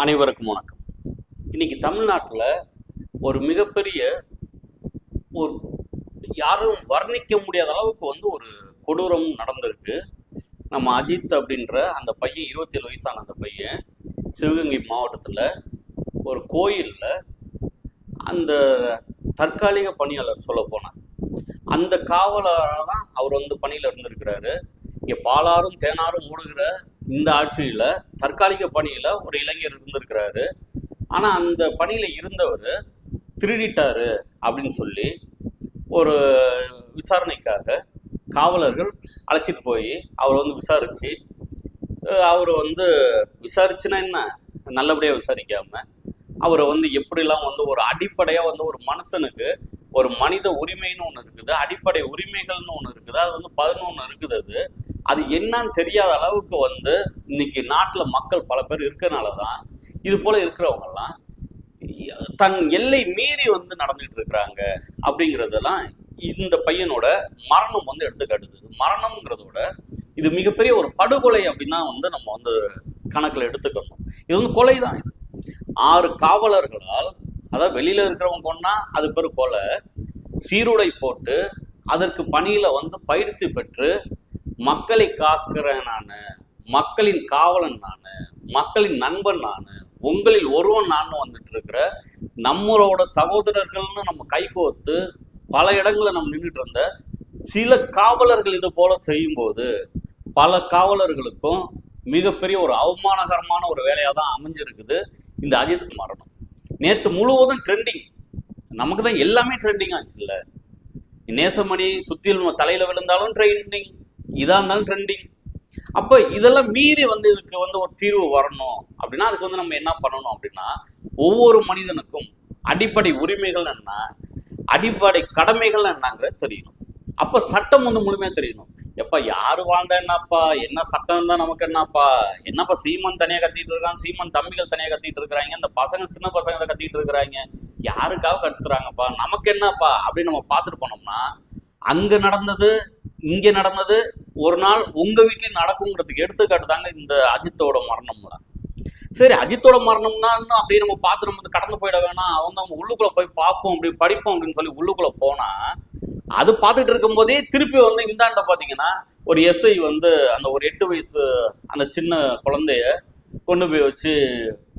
அனைவருக்கும் வணக்கம். இன்னைக்கு தமிழ்நாட்டில் ஒரு மிகப்பெரிய ஒரு யாரும் வர்ணிக்க முடியாத அளவுக்கு வந்து ஒரு கொடூரம் நடந்திருக்கு. நம்ம அஜித் அப்படின்ற அந்த பையன் இருபத்தேழு வயசான அந்த பையன் சிவகங்கை மாவட்டத்தில் ஒரு கோயிலில் அந்த தற்காலிக பணியாளர் சொல்ல போனார் அந்த காவலராக தான் அவர் வந்து பணியில் இருந்திருக்கிறாரு. இங்கே பாலாரும் தேனாரும் மூடுகிற இந்த ஆட்சியில் தற்காலிக பணியில் ஒரு இளைஞர் இருந்திருக்கிறாரு. ஆனால் அந்த பணியில் இருந்தவர் திருடிட்டாரு அப்படின்னு சொல்லி ஒரு விசாரணைக்காக காவலர்கள் அழைச்சிட்டு போய் அவரை வந்து விசாரித்து அவர் வந்து விசாரிச்சுன்னா என்ன? நல்லபடியாக விசாரிக்காம அவரை வந்து எப்படிலாம் வந்து ஒரு அடிப்படையாக வந்து ஒரு மனுஷனுக்கு ஒரு மனித உரிமைன்னு ஒன்று இருக்குது அடிப்படை உரிமைகள்னு ஒன்று இருக்குது அது வந்து பதினொன்று இருக்குது அது. அது என்னன்னு தெரியாத அளவுக்கு வந்து இன்னைக்கு நாட்டில் மக்கள் பல பேர் இருக்கிறனால தான் இது போல இருக்கிறவங்கெல்லாம் தன் எல்லை மீறி வந்து நடந்துகிட்டு இருக்கிறாங்க அப்படிங்கிறதெல்லாம் இந்த பையனோட மரணம் வந்து எடுத்துக்காட்டுது. மரணம்ங்கிறதோட விட இது மிகப்பெரிய ஒரு படுகொலை அப்படின்னா வந்து நம்ம வந்து கணக்கில் எடுத்துக்கணும். இது வந்து கொலை தான் இது. ஆறு காவலர்களால் அதாவது வெளியில இருக்கிறவங்க கொண்டா அது பேர் கொலை சீருடை போட்டு அதற்கு பணியில வந்து பயிற்சி பெற்று மக்களை காக்கிறேன் நான் மக்களின் காவலன் நான் மக்களின் நண்பன் நான் உங்களில் ஒருவன் நான் வந்துட்டு இருக்கிற நம்மளோட சகோதரர்கள்னு நம்ம கைகோத்து பல இடங்களில் நம்ம நின்றுட்டு இருந்த சில காவலர்கள் இது போல செய்யும்போது பல காவலர்களுக்கும் மிகப்பெரிய ஒரு அவமானகரமான ஒரு வேலையாக தான் அமைஞ்சிருக்குது. இந்த அஜித் மரணம். நேற்று முழுவதும் ட்ரெண்டிங் நமக்கு தான் எல்லாமே ட்ரெண்டிங் ஆச்சுல்ல. நேசமணி சுற்றிலும் தலையில் விழுந்தாலும் ட்ரெண்டிங் இதாக இருந்தாலும் ட்ரெண்டிங் அப்போ இதெல்லாம் மீறி வந்து இதுக்கு வந்து ஒரு தீர்வு வரணும். அப்படின்னா அதுக்கு வந்து நம்ம என்ன பண்ணணும் அப்படின்னா ஒவ்வொரு மனிதனுக்கும் அடிப்படை உரிமைகள் என்ன அடிப்படை கடமைகள் என்னங்கிறது தெரியணும். அப்ப சட்டம் வந்து முழுமையா தெரியணும். எப்ப யாரு வாழ்ந்தா என்னப்பா? என்ன சட்டம் இருந்தால் நமக்கு என்னப்பா? என்னப்பா சீமன் தனியா கத்திட்டு இருக்கான்? சீமன் தம்பிகள் தனியா கத்திட்டு இருக்கிறாங்க. இந்த பசங்க சின்ன பசங்க இதை கத்திட்டு இருக்கிறாங்க. யாருக்காக கத்துறாங்கப்பா? நமக்கு என்னப்பா? அப்படின்னு நம்ம பார்த்துட்டு போனோம்னா அங்க நடந்தது இங்க நடந்தது ஒரு நாள் உங்க வீட்லயும் நடக்குங்கிறதுக்கு எடுத்துக்காட்டு தாங்க இந்த அஜித்தோட மரணம்ல சரி அஜித்தோட மரணம்னா இன்னும் அப்படியே நம்ம பார்த்து நம்ம வந்து கடந்து போயிட வேணாம். அவங்க அவங்க உள்ளுக்குள்ள போய் பார்ப்போம் அப்படி படிப்போம் அப்படின்னு சொல்லி உள்ளுக்குள்ள போனா அது பார்த்துட்டு இருக்கும் போதே திருப்பி வந்து இந்தாண்ட பாத்தீங்கன்னா ஒரு எஸ்ஐ வந்து அந்த ஒரு எட்டு வயசு அந்த சின்ன குழந்தைய கொண்டு போய் வச்சு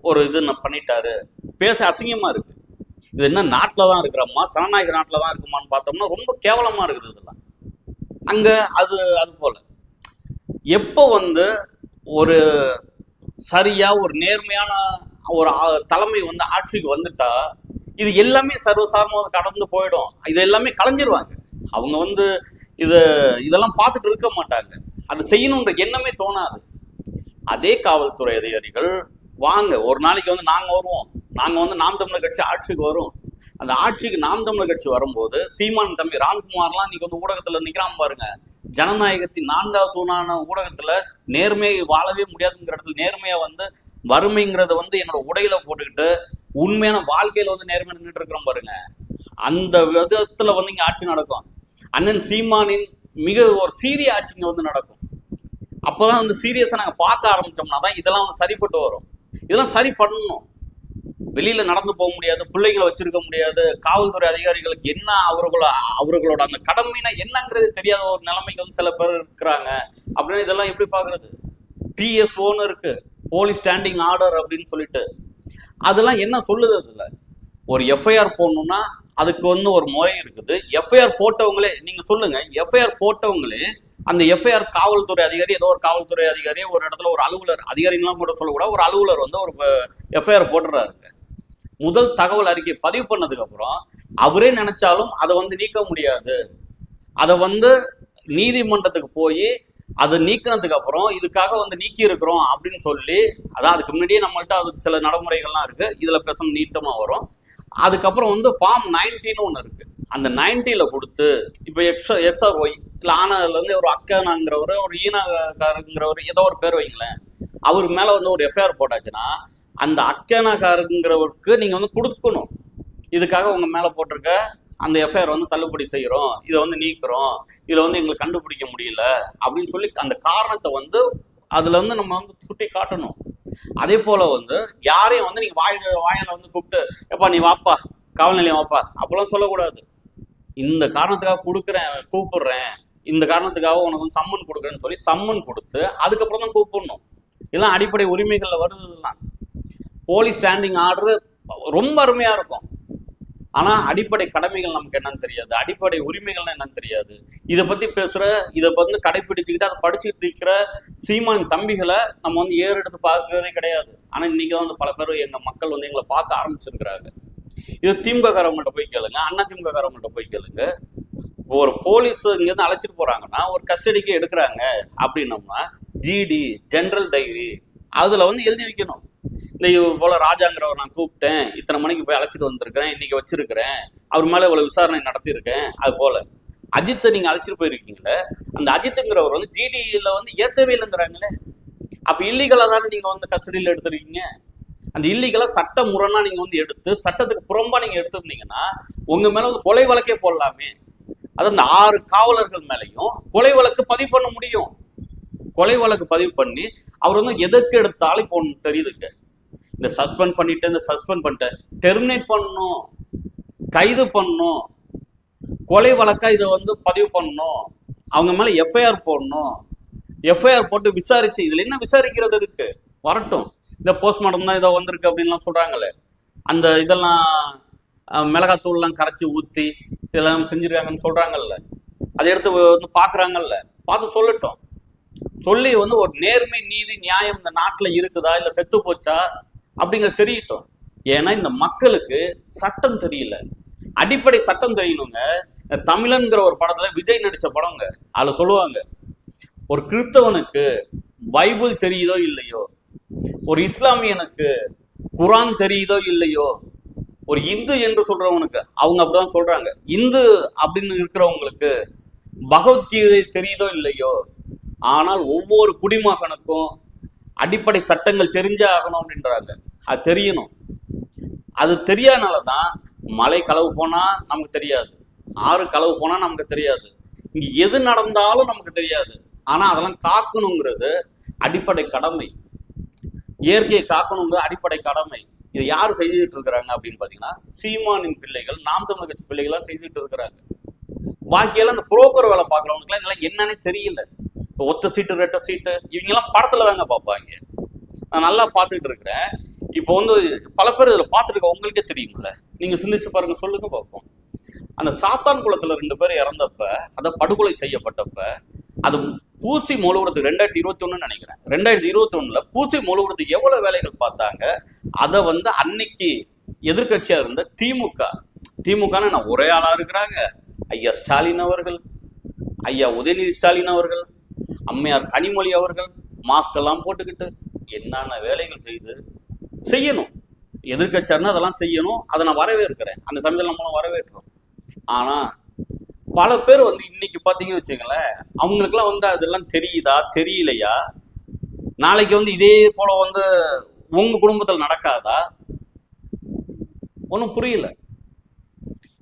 ஒரு இது பண்ணிட்டாரு. பேச அசிங்கமா இருக்கு. இது என்ன நாட்டில் தான் இருக்கிறோமா சனநாயக நாட்டில் தான் இருக்குமான்னு பார்த்தோம்னா ரொம்ப கேவலமாக இருக்குது இதெல்லாம். அங்க அது அது போல. எப்போ வந்து ஒரு சரியா ஒரு நேர்மையான ஒரு தலைமை வந்து ஆட்சிக்கு வந்துட்டா இது எல்லாமே சர்வசாரமாக கடந்து போயிடும். இது எல்லாமே கலைஞ்சிருவாங்க. அவங்க வந்து இது இதெல்லாம் பார்த்துட்டு இருக்க மாட்டாங்க. அது செய்யணுன்ற எண்ணமே தோணாது. அதே காவல்துறை அதிகாரிகள் வாங்க ஒரு நாளைக்கு வந்து நாங்கள் வருவோம். நாங்கள் வந்து நாம் தமிழர் கட்சி ஆட்சிக்கு வரும். அந்த ஆட்சிக்கு நாம் தமிழர் கட்சி வரும்போது சீமான் தம்பி ராம்குமார்லாம் இன்னைக்கு வந்து ஊடகத்துல நிக்கிறான் பாருங்க. ஜனநாயகத்தின் நான்காவது தூணான ஊடகத்துல நேர்மையை வாழவே முடியாதுங்கிற இடத்துல நேர்மையா வந்து வறுமைங்கிறத வந்து என்னோட உடையில போட்டுக்கிட்டு உண்மையான வாழ்க்கையில வந்து நேர்மை நின்றுட்டு இருக்கிறோம் பாருங்க. அந்த விதத்துல வந்து இங்க ஆட்சி நடக்கும். அண்ணன் சீமானின் மிக ஒரு சீரிய ஆட்சி இங்க வந்து நடக்கும். அப்போதான் வந்து சீரியஸா நாங்க பார்க்க ஆரம்பிச்சோம்னா தான் இதெல்லாம் வந்து சரிப்பட்டு வரும். இதெல்லாம் சரி பண்ணணும். வெளியில நடந்து போக முடியாது பிள்ளைகளை வச்சிருக்க முடியாது காவல்துறை அதிகாரிகளுக்கு என்ன அவர்களோட அவர்களோட அந்த கடமைனா என்னங்கிறது தெரியாத ஒரு நிலைமைக்கு வந்து சில பேர் இருக்கிறாங்க. அப்படின்னு இதெல்லாம் எப்படி பாக்குறது பிஎஸ்ஓன்னு இருக்கு. போலீஸ் ஸ்டாண்டிங் ஆர்டர் அப்படின்னு சொல்லிட்டு. அதெல்லாம் என்ன சொல்லுது அதுல? ஒரு எஃப்ஐஆர் போடணும்னா அதுக்கு வந்து ஒரு முறை இருக்குது. எஃப்ஐஆர் போட்டவங்களே நீங்க சொல்லுங்க. எஃப்ஐஆர் போட்டவங்களே அந்த எஃப்ஐஆர் காவல்துறை அதிகாரி ஏதோ ஒரு காவல்துறை அதிகாரி ஒரு இடத்துல ஒரு அலுவலர் அதிகாரிங்களாம் கூட சொல்லக்கூடாது. ஒரு அலுவலர் வந்து ஒரு எஃப்ஐஆர் போட்டுறாருங்க. முதல் தகவல் அறிக்கை பதிவு பண்ணதுக்கு அப்புறம் அவரே நினைச்சாலும் அதை வந்து நீக்க முடியாது. அதை வந்து நீதிமன்றத்துக்கு போய் அதை நீக்கினதுக்கு அப்புறம் இதுக்காக வந்து நீக்கி இருக்கிறோம் அப்படின்னு சொல்லி அதான் அதுக்கு முன்னாடியே நம்மள்ட்ட அதுக்கு சில நடைமுறைகள்லாம் இருக்கு. இதுல பேசணும் நீட்டமா வரும். அதுக்கப்புறம் வந்து ஃபார்ம் நைன்டின்னு ஒன்று இருக்கு. அந்த நைன்டில கொடுத்து இப்போ எக்ஸ் எக்ஸ்ஆர் ஒய் இல்லை ஆனதுல இருந்து ஒரு அக்கனாங்கிறவர் ஒரு ஈனாக்காரங்கிறவர் ஏதோ ஒரு பேர் வைங்களேன். அவர் மேல வந்து ஒரு எஃப்ஐஆர் போட்டாச்சுன்னா அந்த அக்கனாக்காரங்கிறவருக்கு நீங்க வந்து கொடுக்கணும். இதுக்காக உங்க மேல போட்டிருக்க அந்த எஃப்ஐஆர் வந்து தள்ளுபடி செய்கிறோம் இதை வந்து நீக்கிறோம். இதில் வந்து எங்களுக்கு கண்டுபிடிக்க முடியல அப்படின்னு சொல்லி அந்த காரணத்தை வந்து அதில் வந்து நம்ம வந்து சுட்டி காட்டணும். அதே போல் வந்து யாரையும் வந்து நீங்கள் வாய் வாயில் வந்து கூப்பிட்டு எப்பா நீ வாப்பா காவல் நிலையம் வாப்பா அப்போல்லாம் சொல்லக்கூடாது. இந்த காரணத்துக்காக கொடுக்குறேன் கூப்பிடுறேன். இந்த காரணத்துக்காக உனக்கு வந்து சம்மன் கொடுக்குறேன்னு சொல்லி சம்மன் கொடுத்து அதுக்கப்புறம் தான் கூப்பிடணும். இதெல்லாம் அடிப்படை உரிமைகளில் வருது இதெல்லாம். போலீஸ் ஸ்டாண்டிங் ஆர்டர் ரொம்ப அருமையாக இருக்கும். ஆனால் அடிப்படை கடமைகள் நமக்கு என்னன்னு தெரியாது. அடிப்படை உரிமைகள்னா என்னன்னு தெரியாது. இதை பற்றி பேசுகிற இதை வந்து கடைப்பிடிச்சிக்கிட்டு அதை படிச்சுட்டு இருக்கிற சீமான் தம்பிகளை நம்ம வந்து ஏறெடுத்து பார்க்கறதே கிடையாது. ஆனால் இன்றைக்கி வந்து பல பேர் எங்கள் மக்கள் வந்து எங்களை பார்க்க ஆரம்பிச்சிருக்கிறாங்க. இது திமுக காரவங்கள்ட்ட போய் கேளுங்க. அண்ணா திமுக காரவங்கள்ட்ட போய் கேளுங்க. ஒரு போலீஸ் இங்கேருந்து அழைச்சிட்டு போகிறாங்கன்னா ஒரு கஸ்டடிக்கு எடுக்கிறாங்க அப்படின்னோம்னா ஜிடி ஜென்ரல் டைரி அதில் வந்து எழுதி வைக்கணும். இந்த இது போல ராஜாங்கிறவர் நான் கூப்பிட்டேன். இத்தனை மணிக்கு போய் அழைச்சிட்டு வந்திருக்கிறேன். இன்னைக்கு வச்சிருக்கிறேன். அவர் மேல இவ்வளவு விசாரணை நடத்தியிருக்கேன். அது போல. அஜித்தை நீங்க அழைச்சிட்டு போயிருக்கீங்களே அந்த அஜித்துங்கிறவர் வந்து ஜிடியில வந்து ஏத்தவே இல்லைங்கிறாங்களே. அப்ப இல்லீகலா தானே நீங்க வந்து கஸ்டடியில் எடுத்திருக்கீங்க? அந்த இல்லீகலா சட்ட முரணா நீங்க வந்து எடுத்து சட்டத்துக்கு புறம்பா நீங்க எடுத்திருந்தீங்கன்னா உங்க மேல வந்து கொலை வழக்கே போடலாமே. அது அந்த ஆறு காவலர்கள் மேலையும் கொலை வழக்கு பதிவு பண்ண முடியும். கொலை வழக்கு பதிவு பண்ணி அவர் வந்து எதற்கு எடுத்தாலும் இப்போ ஒன்று தெரியுதுங்க. இந்த சஸ்பெண்ட் பண்ணிட்டு இந்த சஸ்பெண்ட் பண்ணிட்டு டெர்மினேட் பண்ணணும் கைது பண்ணணும் கொலை வழக்காக இதை வந்து பதிவு பண்ணணும் அவங்க மேலே எஃப்ஐஆர் போடணும் எஃப்ஐஆர் போட்டு விசாரிச்சு இதில் என்ன விசாரிக்கிறது இருக்கு? வரட்டும். இந்த போஸ்ட்மார்ட்டம் தான் இதோ வந்திருக்கு அப்படின்லாம் சொல்கிறாங்களே அந்த இதெல்லாம் மிளகாத்தூள்லாம் கரைச்சி ஊற்றி இதெல்லாம் செஞ்சுருக்காங்கன்னு சொல்கிறாங்கல்ல அதை எடுத்து வந்து பார்க்குறாங்கல்ல பார்த்து சொல்லட்டும். சொல்லி வந்து ஒரு நேர்மை நீதி நியாயம் இந்த நாட்டில் இருக்குதா? இல்லை செத்து போச்சா? அப்படிங்கிறது தெரியட்டும். ஏன்னா இந்த மக்களுக்கு சட்டம் தெரியல. அடிப்படை சட்டம் தெரியணுங்க. தமிழன்கிற ஒரு படத்துல விஜய் நடிச்ச படங்க அதுல சொல்லுவாங்க ஒரு கிறிஸ்தவனுக்கு பைபிள் தெரியுதோ இல்லையோ? ஒரு இஸ்லாமியனுக்கு குரான் தெரியுதோ இல்லையோ? ஒரு இந்து என்று சொல்றவனுக்கு. அவங்க அப்படிதான் சொல்றாங்க. இந்து அப்படின்னு இருக்கிறவங்களுக்கு பகவத்கீதை தெரியுதோ இல்லையோ? ஆனால் ஒவ்வொரு குடிமகனுக்கும் அடிப்படை சட்டங்கள் தெரிஞ்சே ஆகணும் அப்படின்றாங்க. அது தெரியணும். அது தெரியாதனால தான் மலை களவு போனா நமக்கு தெரியாது. ஆறு களவு போனா நமக்கு தெரியாது. இங்க எது நடந்தாலும் நமக்கு தெரியாது. ஆனா அதெல்லாம் காக்கணுங்கிறது அடிப்படை கடமை. இயற்கையை காக்கணுங்கிறது அடிப்படை கடமை. இதை யார் செய்துட்டு இருக்கிறாங்க அப்படின்னு பார்த்தீங்கன்னா சீமானின் பிள்ளைகள் நாம் தமிழ் கட்சி பிள்ளைகள்லாம் செய்துட்டு இருக்கிறாங்க. பாக்கியெல்லாம் இந்த புரோக்கர் வேலை பார்க்குறவங்களுக்குலாம் இதெல்லாம் என்னன்னே தெரியல. ஒத்த சீட்டு ரெட்ட சீட்டு இவங்கெல்லாம் படத்துல தாங்க பார்ப்பாங்க. நான் நல்லா பார்த்துட்டு இருக்கிறேன். இப்போ வந்து பல பேர் இதில் பார்த்துருக்க உங்களுக்கே தெரியும்ல. நீங்கள் சிந்திச்சு பாருங்க சொல்லுங்க பார்ப்போம். அந்த சாத்தான் குளத்தில் ரெண்டு பேர் இறந்தப்ப அதை படுகொலை செய்யப்பட்டப்ப அது பூசி மொழுவுறதுக்கு ரெண்டாயிரத்தி இருபத்தி ஒன்றுன்னு நினைக்கிறேன். ரெண்டாயிரத்தி இருபத்தி ஒன்றில் பூசி மொழுவுறதுக்கு எவ்வளோ வேலைகள் பார்த்தாங்க? அதை வந்து அன்னைக்கு எதிர்கட்சியாக இருந்த திமுக. திமுகன்னு நான் ஒரே ஆளாக இருக்கிறாங்க? ஐயா ஸ்டாலின் அவர்கள் ஐயா உதயநிதி ஸ்டாலின் அவர்கள் அம்மையார் கனிமொழி அவர்கள் மாஸ்க் எல்லாம் போட்டுக்கிட்டு என்னென்ன வேலைகள் செய்து செய்யணும். எதிர்க்கட்சியாருன்னா அதெல்லாம் செய்யணும். அதை நான் வரவேற்கிறேன். அந்த சமயத்தில் நம்மளும் வரவேற்கிறோம். ஆனால் பல பேர் வந்து இன்னைக்கு பார்த்தீங்கன்னு வச்சுங்களேன் அவங்களுக்குலாம் வந்து அதெல்லாம் தெரியுதா தெரியலையா? நாளைக்கு வந்து இதே போல வந்து உங்க குடும்பத்தில் நடக்காதா? ஒன்றும் புரியல.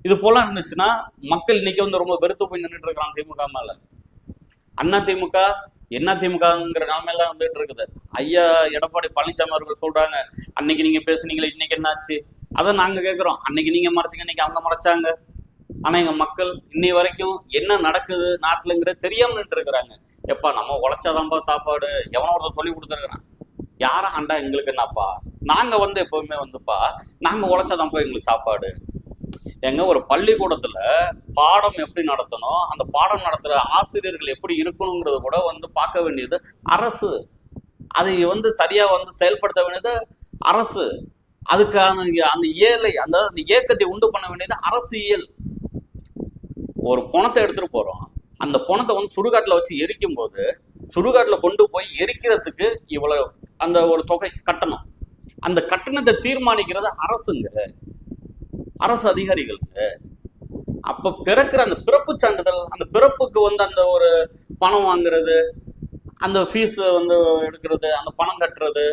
இது போல இருந்துச்சுன்னா மக்கள் இன்னைக்கு வந்து ரொம்ப வெறுத்து போய் நின்றுட்டு இருக்கிறாங்க திமுக மேல அண்ணா திமுக என்ன திமுகங்கிற நிலைமையில தான் வந்துட்டு இருக்குது. ஐயா எடப்பாடி பழனிசாமி அவர்கள் சொல்றாங்க அன்னைக்கு நீங்க பேசுனீங்களே இன்னைக்கு என்னாச்சு? அதை நாங்க கேக்குறோம். அன்னைக்கு நீங்க மறைச்சிங்க இன்னைக்கு அவங்க மறைச்சாங்க. ஆனா எங்க மக்கள் இன்னை வரைக்கும் என்ன நடக்குது நாட்டுலங்கிறது தெரியாம நின்று இருக்கிறாங்க எப்பா நம்ம உழைச்சாதான்ப்பா சாப்பாடு? எவனோ ஒருத்தர் சொல்லி கொடுத்துருக்குறான். யாரா ஆண்டா எங்களுக்கு என்னப்பா? நாங்க வந்து எப்பவுமே வந்துப்பா நாங்க உழைச்சாதான்ப்பா எங்களுக்கு சாப்பாடு? எங்க ஒரு பள்ளிக்கூடத்துல பாடம் எப்படி நடத்தணும் அந்த பாடம் நடத்துற ஆசிரியர்கள் எப்படி இருக்கணுங்கிறத கூட வந்து பார்க்க வேண்டியது அரசு. அதை வந்து சரியா வந்து செயல்படுத்த வேண்டியது அரசு. அதுக்கான அந்த இயலை அந்த அந்த இயக்கத்தை உண்டு பண்ண வேண்டியது அரசியல். ஒரு பணத்தை எடுத்துட்டு போறோம். அந்த பணத்தை வந்து சுடுகாட்டில் வச்சு எரிக்கும் போது சுடுகாட்டில் கொண்டு போய் எரிக்கிறதுக்கு இவ்வளவு அந்த ஒரு தொகை கட்டணம். அந்த கட்டணத்தை தீர்மானிக்கிறது அரசுங்க. அரசு அதிகாரிகளுக்கு அப்ப பிறக்கிற அந்த பிறப்பு சான்றிதழ் அந்த பிறப்புக்கு வந்து அந்த ஒரு பணம் வாங்குறது அந்த ஃபீஸ் வந்து எடுக்கிறது அந்த பணம் கட்டுறது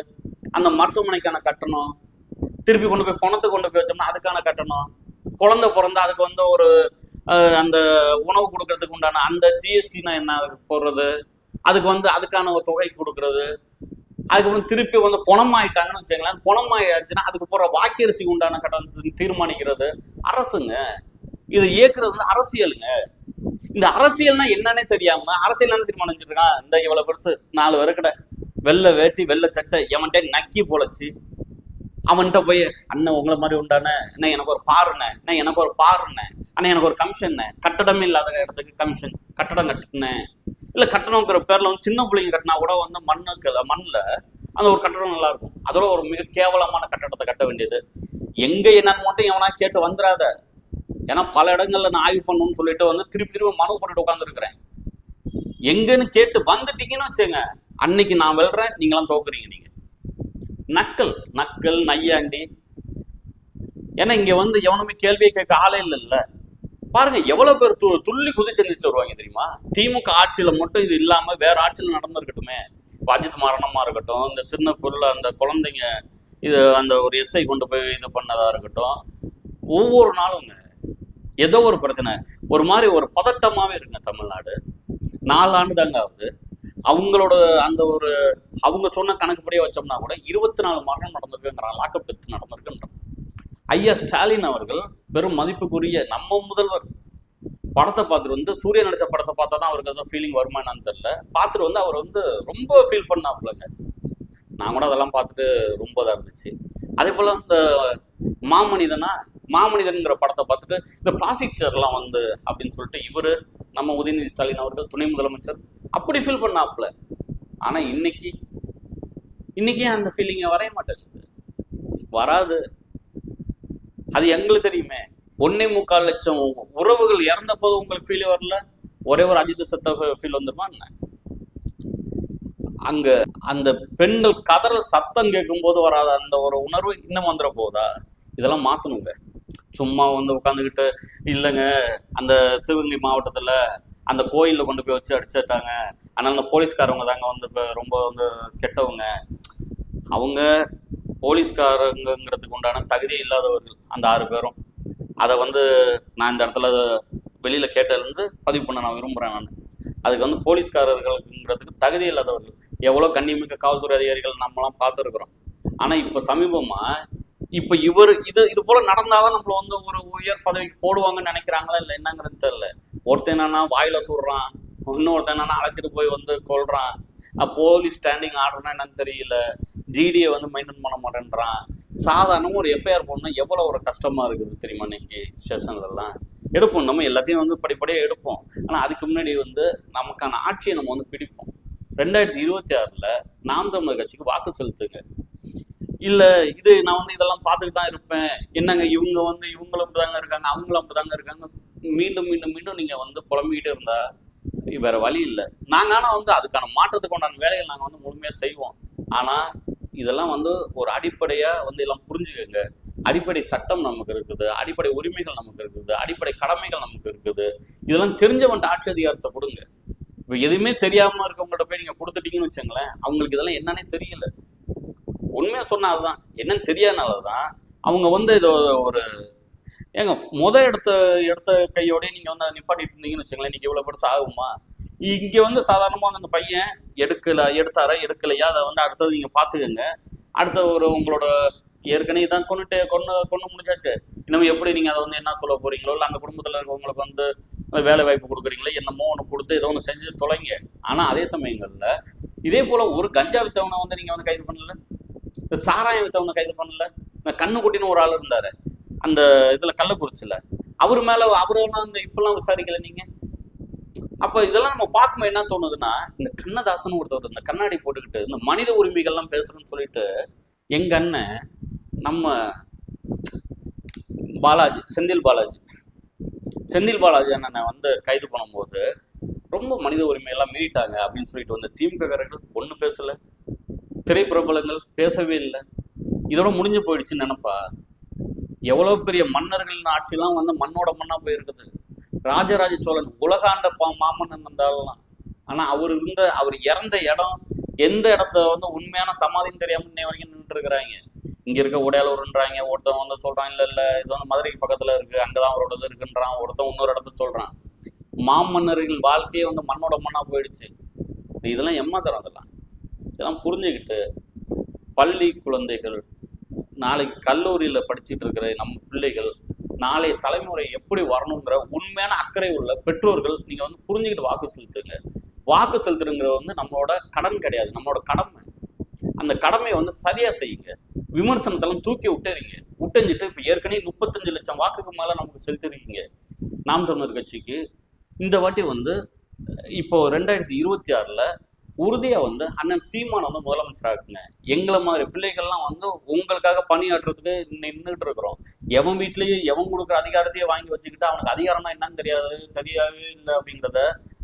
அந்த மருத்துவமனைக்கான கட்டணம் திருப்பி கொண்டு போய் பணத்தை கொண்டு போய் வச்சோம்னா அதுக்கான கட்டணம். குழந்தை பிறந்தா அதுக்கு வந்து ஒரு அந்த உணவு கொடுக்கறதுக்கு உண்டான அந்த ஜிஎஸ்டினா என்ன? அதுக்கு போடுறது. அதுக்கு வந்து அதுக்கான ஒரு தொகை கொடுக்கறது. அதுக்கப்புறம் திருப்பி வந்து குணமாயிட்டாங்கன்னு வச்சுங்களேன் ஆயிடுச்சுன்னா அதுக்கு போற வாக்கியரிசிக்கு உண்டான கட்டணத்தை தீர்மானிக்கிறது அரசுங்க. இதை இயக்குறது வந்து அரசியலுங்க. இந்த அரசியல்னா என்னன்னே தெரியாம அரசியல் என்ன தீர்மானிச்சுட்டு இந்த இவ்வளவு பெருசு நாலு பேருக்கிட்ட வெள்ளை வேட்டி வெள்ளை சட்டை எவன்கிட்ட நக்கி போலச்சு அவன்கிட்ட போய் அண்ணன் உங்களை மாதிரி உண்டானே என்ன எனக்கு ஒரு பாருண்ணே எனக்கு ஒரு பாருண்ணே அண்ணா எனக்கு ஒரு கமிஷன் கட்டடமே இல்லாத இடத்துக்கு கமிஷன் கட்டடம் கட்டினேன் இல்ல கட்டணங்கிற பேர்ல வந்து சின்ன பிள்ளைங்க கட்டினா கூட வந்து மண்ணுக்கு மண்ணில் அந்த ஒரு கட்டடம் நல்லா இருக்கும். அதோட ஒரு மிக கேவலமான கட்டடத்தை கட்ட வேண்டியது. எங்க என்னன்னு மட்டும் எவனா கேட்டு வந்துடாத ஏன்னா பல இடங்கள்ல நான் ஆய்வு பண்ணணும்னு சொல்லிட்டு வந்து திருப்பி திருப்பி மனு பண்ணிட்டு உட்காந்துருக்குறேன் எங்கன்னு கேட்டு வந்துட்டீங்கன்னு வச்சுங்க அன்னைக்கு நான் வெல்றேன் நீங்களாம் தோக்குறீங்க நீங்க. நக்கல் நக்கல் நையாண்டி. ஏன்னா இங்க வந்து எவனுமே கேள்வியை கேட்க ஆளே இல்லைல்ல. பாருங்க எவ்வளவு பேர் து துள்ளி குதிச்சு வருவாங்க தெரியுமா? திமுக ஆட்சியில மட்டும் இது இல்லாம வேற ஆட்சியில நடந்திருக்கட்டுமே. அஜித் மரணமா இருக்கட்டும் இந்த சின்ன பொருள் அந்த குழந்தைங்க இது அந்த ஒரு எஸ்ஐ கொண்டு போய் இது பண்ணதா இருக்கட்டும் ஒவ்வொரு நாளுங்க. ஏதோ ஒரு பிரச்சனை. ஒரு மாதிரி ஒரு பதட்டமாகவே இருக்குங்க தமிழ்நாடு. நாலு ஆண்டு தாங்க ஆகுது. அவங்களோட அந்த ஒரு அவங்க சொன்ன கணக்குப்படியே வச்சோம்னா கூட இருபத்தி நாலு மரணம் நடந்திருக்குங்கிறான் லாக்அப் டெத் நடந்திருக்குன்றான் ஐயா ஸ்டாலின் அவர்கள் பெரும் மதிப்புக்குரிய நம்ம முதல்வர். படத்தை பார்த்துட்டு வந்து சூரிய நடித்த படத்தை பார்த்தா தான் அவருக்கு எதுவும் ஃபீலிங் வருமா என்னன்னு தெரியல. பார்த்துட்டு வந்து அவர் வந்து ரொம்ப ஃபீல் பண்ணாப்புலங்க. நான் கூட அதெல்லாம் பார்த்துட்டு ரொம்ப இதாக இருந்துச்சு. அதே போல் இந்த மாமனிதனா மாமனிதன்கிற படத்தை பார்த்துட்டு இந்த பிளாஸ்டிக் சேர்லாம் வந்து அப்படின்னு சொல்லிட்டு இவரு நம்ம உதயநிதி ஸ்டாலின் அவர்கள் துணை முதலமைச்சர் அப்படி ஃபீல் பண்ணாப்புல. ஆனா இன்னைக்கு இன்னைக்கு அந்த ஃபீலிங்க வரைய மாட்டேங்குது? வராது. அது எங்களுக்கு தெரியுமே. ஒன்னே முக்கால் லட்சம் உறவுகள் இறந்த போது உங்களுக்கு ஃபீல் வரல? ஒரே ஒரு அஜித் சத்த ஃபீல் வந்துருமா என்ன? அங்க அந்த பெண்கள் கதறல் சத்தம் கேட்கும் போது வராத அந்த ஒரு உணர்வு இன்னும் வந்துட போதா? இதெல்லாம் மாத்தணுங்க. சும்மா வந்து உட்காந்துக்கிட்டு இல்லைங்க அந்த சிவகங்கை மாவட்டத்தில் அந்த கோயிலில் கொண்டு போய் வச்சு அடிச்சிட்டாங்க. ஆனால் அந்த போலீஸ்காரவங்க தாங்க வந்து இப்போ ரொம்ப வந்து கெட்டவங்க. அவங்க போலீஸ்காரங்கிறதுக்கு உண்டான தகுதி இல்லாதவர்கள் அந்த ஆறு பேரும். அதை வந்து நான் இந்த இடத்துல வெளியில் கேட்டதுலேருந்து பதிவு பண்ண நான் விரும்புகிறேன் நான். அதுக்கு வந்து போலீஸ்காரர்களுங்கிறதுக்கு தகுதி இல்லாதவர்கள். எவ்வளோ கண்ணிமிக்க காவல்துறை அதிகாரிகள் நம்மலாம் பார்த்துருக்குறோம். ஆனால் இப்போ சமீபமாக இப்போ இவர் இது இது போல நடந்தாதான் நம்மள வந்து ஒரு உயர் பதவிக்கு போடுவாங்கன்னு நினைக்கிறாங்களா இல்லை என்னங்கிறது தெரியல. ஒருத்தன் என்னன்னா வாயில சுடுறான் இன்னொருத்தன் என்னன்னா அழைச்சிட்டு போய் வந்து கொள்றான் போலீஸ் ஸ்டாண்டிங் ஆர்டர்னா என்னன்னு தெரியல. ஜிடியை வந்து மெயின்டைன் பண்ண மாட்டேன்றான். சாதாரணமாக ஒரு எஃப்ஐஆர் போடணும் எவ்வளோ ஒரு கஷ்டமா இருக்குது தெரியுமா இன்னைக்கு ஸ்டேஷன்லலாம் எடுப்போம். நம்ம எல்லாத்தையும் வந்து படிப்படியாக எடுப்போம். ஆனால் அதுக்கு முன்னாடி வந்து நமக்கான ஆட்சியை நம்ம வந்து பிடிப்போம். ரெண்டாயிரத்தி இருபத்தி ஆறில் நாம் தமிழர் கட்சிக்கு வாக்கு செலுத்துங்க. இல்லை இது நான் வந்து இதெல்லாம் பார்த்துட்டு தான் இருப்பேன். என்னங்க இவங்க வந்து இவங்களும் அப்படிதாங்க இருக்காங்க அவங்களும் அப்படிதாங்க இருக்காங்க. மீண்டும் மீண்டும் மீண்டும் நீங்கள் வந்து புலம்பிக்கிட்டே இருந்தா வேற வழி இல்லை. நாங்க ஆனா வந்து அதுக்கான மாற்றத்துக்கு உண்டான வேலைகள் நாங்க வந்து முழுமையா செய்வோம். ஆனா இதெல்லாம் வந்து ஒரு அடிப்படையா வந்து எல்லாம் புரிஞ்சுக்கோங்க. அடிப்படை சட்டம் நமக்கு இருக்குது அடிப்படை உரிமைகள் நமக்கு இருக்குது அடிப்படை கடமைகள் நமக்கு இருக்குது. இதெல்லாம் தெரிஞ்சவன்ட்டு ஆட்சி அதிகாரத்தை கொடுங்க. இப்போ எதுவுமே தெரியாம இருக்கவங்கள்ட்ட போய் நீங்க கொடுத்துட்டீங்கன்னு வச்சுங்களேன் அவங்களுக்கு இதெல்லாம் என்னன்னே தெரியல. உண்மையாக சொன்னால் அதுதான். என்னன்னு தெரியாதனால தான் அவங்க வந்து இது ஒரு ஏங்க முத எடுத்த எடுத்த கையோடய நீங்கள் வந்து நிப்பாட்டிட்டு இருந்தீங்கன்னு வச்சுங்களேன் நீங்கள் இவ்வளோ பெருசு ஆகுமா? இங்கே வந்து சாதாரணமாக வந்து அந்த பையன் எடுக்கல எடுத்தாரா எடுக்கலையா? அதை வந்து அடுத்தது நீங்கள் பார்த்துக்கோங்க அடுத்த ஒரு உங்களோட ஏற்கனவே தான் கொண்டுட்டு கொண்டு கொண்டு முடிஞ்சாச்சு. இன்னும் எப்படி நீங்கள் அதை வந்து என்ன சொல்ல போகிறீங்களோ இல்லை அந்த குடும்பத்தில் இருக்கவங்களுக்கு வந்து வேலை வாய்ப்பு கொடுக்குறீங்களோ என்னமோ ஒன்று கொடுத்து ஏதோ ஒன்று செஞ்சு தொலைங்க. ஆனால் அதே சமயங்களில் இதே போல் ஒரு கஞ்சா வித்தவனை வந்து நீங்கள் வந்து கைது பண்ணல? சாராயம் வித்தவனை கைது பண்ணல. இந்த கண்ணுக்குட்டின்னு ஒரு ஆள் இருந்தாரு. அந்த இதுல கள்ளக்குறிச்சியில அவர் மேல அவரெல்லாம் இந்த இப்பெல்லாம் விசாரிக்கல நீங்க? அப்ப இதெல்லாம் நம்ம பார்க்கும்போது என்ன தோணுதுன்னா இந்த கண்ணதாசன் ஒருத்தர் இந்த கண்ணாடி போட்டுக்கிட்டு இந்த மனித உரிமைகள்லாம் பேசுறேன்னு சொல்லிட்டு எங்க அண்ணன் நம்ம பாலாஜி செந்தில் பாலாஜி. செந்தில் பாலாஜி அண்ணனை வந்து கைது பண்ணும்போது ரொம்ப மனித உரிமையெல்லாம் மீறிட்டாங்க அப்படின்னு சொல்லிட்டு வந்த திமுககாரர்கள் ஒன்றும் பேசலை. திரைப்பிரபலங்கள் பேசவே இல்லை. இதோட முடிஞ்சு போயிடுச்சுன்னு நினைப்பா. எவ்வளோ பெரிய மன்னர்களின் ஆட்சிலாம் வந்து மண்ணோட மண்ணாக போயிருக்குது. ராஜராஜ சோழன் உலகாண்ட பா மாமன்னன் என்றாலாம். ஆனால் அவர் இருந்த அவர் இறந்த இடம் எந்த இடத்த வந்து உண்மையான சமாதின்னு தெரியாமல் இன்னை வரைக்கும் நின்றுட்டு இருக்கிறாங்க இருக்க உடையாளூர்ன்றாங்க ஒருத்தன் வந்து சொல்கிறான் இல்லை இல்லை இது வந்து மதுரைக்கு பக்கத்தில் இருக்குது அங்கே தான் அவரோட இது இருக்குன்றான். ஒருத்தன் இன்னொரு இடத்த சொல்கிறான் மாமன்னர்களின் வாழ்க்கையே வந்து மண்ணோட மண்ணாக போயிடுச்சு. இதெல்லாம் எம்மா தரம் அதெல்லாம்? இதெல்லாம் புரிஞ்சுக்கிட்டு பள்ளி குழந்தைகள் நாளைக்கு கல்லூரியில் படிச்சுட்டு இருக்கிற நம்ம பிள்ளைகள் நாளைய தலைமுறை எப்படி வரணுங்கிற உண்மையான அக்கறை உள்ள பெற்றோர்கள் நீங்கள் வந்து புரிஞ்சுக்கிட்டு வாக்கு செலுத்துங்க. வாக்கு செலுத்துறங்கிறது வந்து நம்மளோட கடன் கிடையாது நம்மளோட கடமை. அந்த கடமையை வந்து சரியாக செய்யுங்க. விமர்சனத்தெல்லாம் தூக்கி விட்டுறீங்க விட்டஞ்சிட்டு இப்போ ஏற்கனவே முப்பத்தஞ்சு லட்சம் வாக்குக்கு மேலே நமக்கு செலுத்திருக்கீங்க. நாம் தமிழர் கட்சிக்கு. இந்த வாட்டி வந்து இப்போ ரெண்டாயிரத்தி இருபத்தி ஆறில் உறுதியாக வந்து அண்ணன் சீமான் வந்து முதலமைச்சராக்குங்க எங்களை மாதிரி பிள்ளைகள்லாம் வந்து உங்களுக்காக பணியாற்றுறதுக்கு நின்றுட்டு இருக்கிறோம். எவன் வீட்லேயும் எவன் கொடுக்குற அதிகாரத்தையே வாங்கி வச்சுக்கிட்டு அவனுக்கு அதிகாரம்னா என்னன்னு தெரியாது தெரியாது இல்லை அப்படிங்கிறத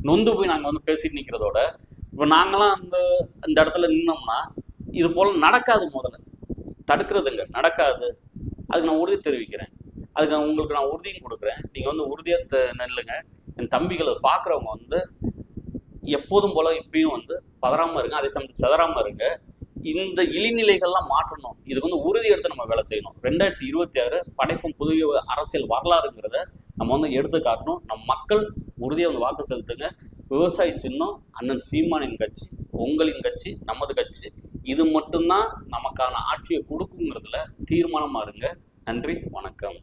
நொந்து போய் நாங்கள் வந்து பேசிட்டு நிற்கிறதோட இப்போ நாங்களாம் அந்த இந்த இடத்துல நின்னோம்னா இது போல் நடக்காது முதல்ல. தடுக்கிறதுங்க நடக்காது. அதுக்கு நான் உறுதி தெரிவிக்கிறேன். அதுக்கு நான் உங்களுக்கு நான் உறுதியும் கொடுக்குறேன். நீங்கள் வந்து உறுதியாக நெல்லுங்க. என் தம்பிகளை பார்க்குறவங்க வந்து எப்போதும் போல இப்பயும் வந்து பதறாமல் இருங்க அதே சமயம் செதறாமல் இருங்க. இந்த இழிநிலைகள்லாம் மாற்றணும். இதுக்கு வந்து உறுதி எடுத்து நம்ம வேலை செய்யணும். ரெண்டாயிரத்தி இருபத்தி ஆறு படைப்பும் புதிய அரசியல் வரலாறுங்கிறத நம்ம வந்து எடுத்து காட்டணும். நம் மக்கள் உறுதியை வந்து வாக்கு செலுத்துங்க. விவசாயி சின்னம் அண்ணன் சீமானின் கட்சி உங்களின் கட்சி நமது கட்சி. இது மட்டும்தான் நமக்கான ஆட்சியை கொடுக்குங்கிறதுல தீர்மானமாக இருங்க. நன்றி வணக்கம்.